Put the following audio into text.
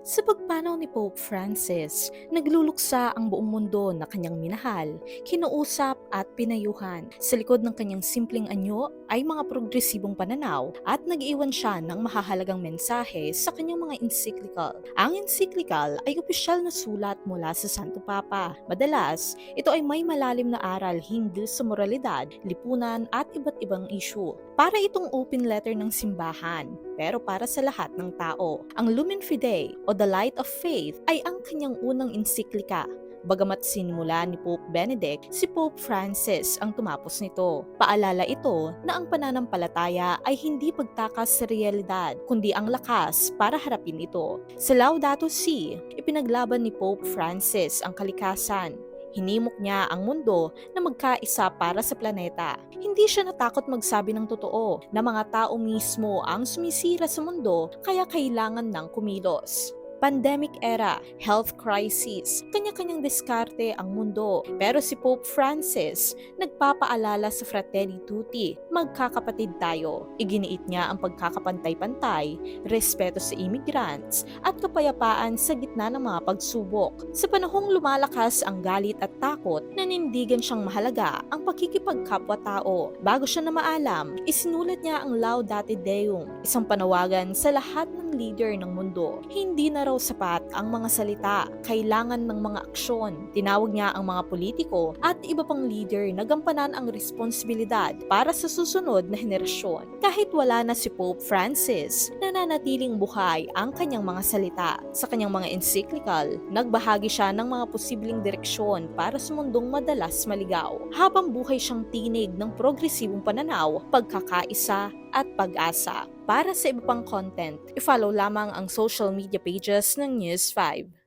Sa pagpanaw ni Pope Francis, nagluluksa ang buong mundo na kanyang minahal, kinuusap at pinayuhan. Sa likod ng kanyang simpleng anyo ay mga progresibong pananaw at nag-iwan siya ng mahahalagang mensahe sa kanyang mga encyclical. Ang encyclical ay opisyal na sulat mula sa Santo Papa. Madalas, ito ay may malalim na aral hinggil sa moralidad, lipunan at iba't ibang issue. Para itong open letter ng simbahan, pero para sa lahat ng tao. Ang Lumen Fidei o The Light of Faith ay ang kanyang unang ensiklika. Bagamat sinimula ni Pope Benedict, si Pope Francis ang tumapos nito. Paalala ito na ang pananampalataya ay hindi pagtakas sa realidad, kundi ang lakas para harapin ito. Sa Laudato Si, ipinaglaban ni Pope Francis ang kalikasan, Hinimok niya ang mundo na magkaisa para sa planeta. Hindi siya natakot magsabi ng totoo na mga tao mismo ang sumisira sa mundo kaya kailangan ng kumilos. Pandemic era, health crisis, kanya-kanyang diskarte ang mundo. Pero si Pope Francis nagpapaalala sa Fratelli Tutti, magkakapatid tayo. Iginiit niya ang pagkakapantay-pantay, respeto sa immigrants, at kapayapaan sa gitna ng mga pagsubok. Sa panahong lumalakas ang galit at takot, nanindigan siyang mahalaga ang pakikipagkapwa-tao. Bago siya na maalam, isinulat niya ang Laudate Deum, isang panawagan sa lahat ng leader ng mundo. Hindi na raw sapat ang mga salita, kailangan ng mga aksyon. Tinawag niya ang mga politiko at iba pang leader na gampanan ang responsibilidad para sa susunod na henerasyon. Kahit wala na si Pope Francis, nananatiling buhay ang kanyang mga salita. Sa kanyang mga encyclical, nagbahagi siya ng mga posibleng direksyon para sa mundong madalas maligaw. Habang buhay siyang tinig ng progresibong pananaw, pagkakaisa at pag-asa. Para sa iba pang content, i-follow lamang ang social media pages ng News 5.